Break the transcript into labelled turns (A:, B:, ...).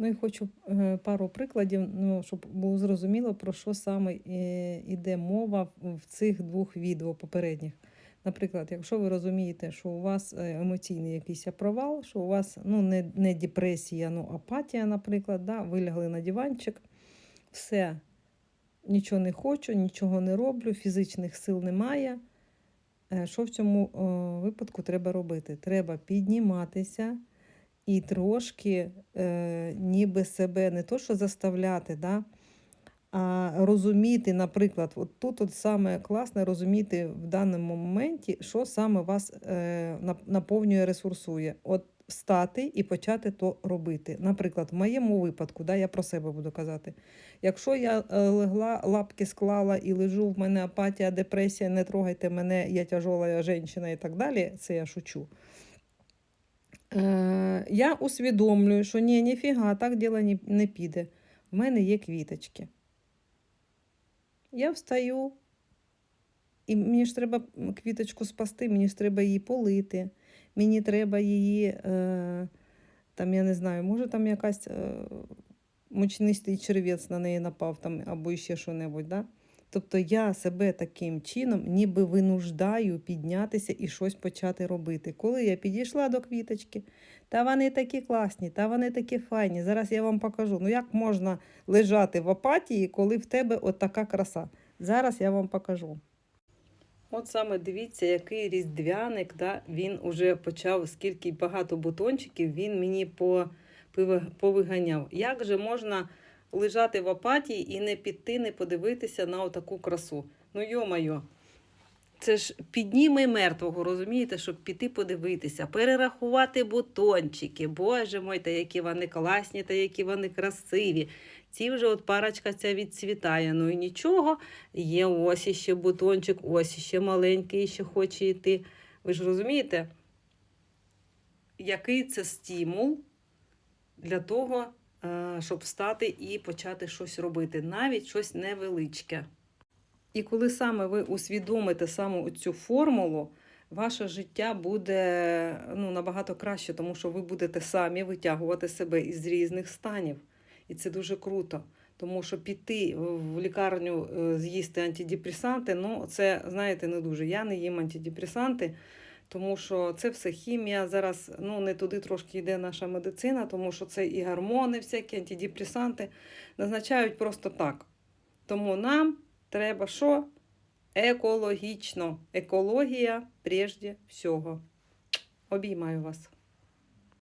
A: Ну і хочу е, пару прикладів, ну, щоб було зрозуміло, про що саме е, іде мова в цих двох відео попередніх. Наприклад, якщо ви розумієте, що у вас е, емоційний якийсь провал, що у вас ну, не, не депресія, ну апатія, наприклад, да, ви лягли на диванчик, все, нічого не хочу, нічого не роблю, фізичних сил немає. Е, Що в цьому випадку треба робити? Треба підніматися і трошки е, ніби себе не то, що заставляти, да, а розуміти, наприклад, от тут от саме класне розуміти в даному моменті, що саме вас е, наповнює, ресурсує. От встати і почати то робити. Наприклад, в моєму випадку, да, я про себе буду казати. Якщо я е, легла, лапки склала і лежу, в мене апатія, депресія, не трогайте мене, я тяжола жінка і так далі, це я шучу. Е, я усвідомлюю, що ні, ніфіга, так діло не, не піде. В мене є квіточки. Я встаю, і мені ж треба квіточку спасти, мені ж треба її полити, мені треба її, е, там, я не знаю, може там якась е, мучнистий червець на неї напав там, або ще що-небудь. Да? Тобто я себе таким чином ніби винуждаю піднятися і щось почати робити. Коли я підійшла до квіточки, та вони такі класні, та вони такі файні. Зараз я вам покажу. Ну як можна лежати в апатії, коли в тебе от така краса? Зараз я вам покажу. От саме дивіться, який різдвяник, да? він уже почав, скільки багато бутончиків він мені по, повиганяв. Як же можна лежати в апатії і не піти, не подивитися на отаку красу? Ну, йо-майо. Це ж підніми мертвого, розумієте, щоб піти подивитися, перерахувати бутончики. Боже мой, та які вони класні, та які вони красиві. Ці вже от парочка ця відцвітає. Ну і нічого, є ось іще бутончик, ось іще маленький, ще хоче йти. Ви ж розумієте, який це стимул для того, щоб встати і почати щось робити, навіть щось невеличке. І коли саме ви усвідомите саме цю формулу, ваше життя буде ну, набагато краще, тому що ви будете самі витягувати себе із різних станів. І це дуже круто. Тому що піти в лікарню е, з'їсти антидепресанти, ну це знаєте не дуже. Я не їм антидепресанти, тому що це все хімія. Зараз ну не туди трошки йде наша медицина, тому що це і гормони, всякі антидепресанти назначають просто так. Тому нам треба що? Екологічно. Екологія прежде всього. Обіймаю вас.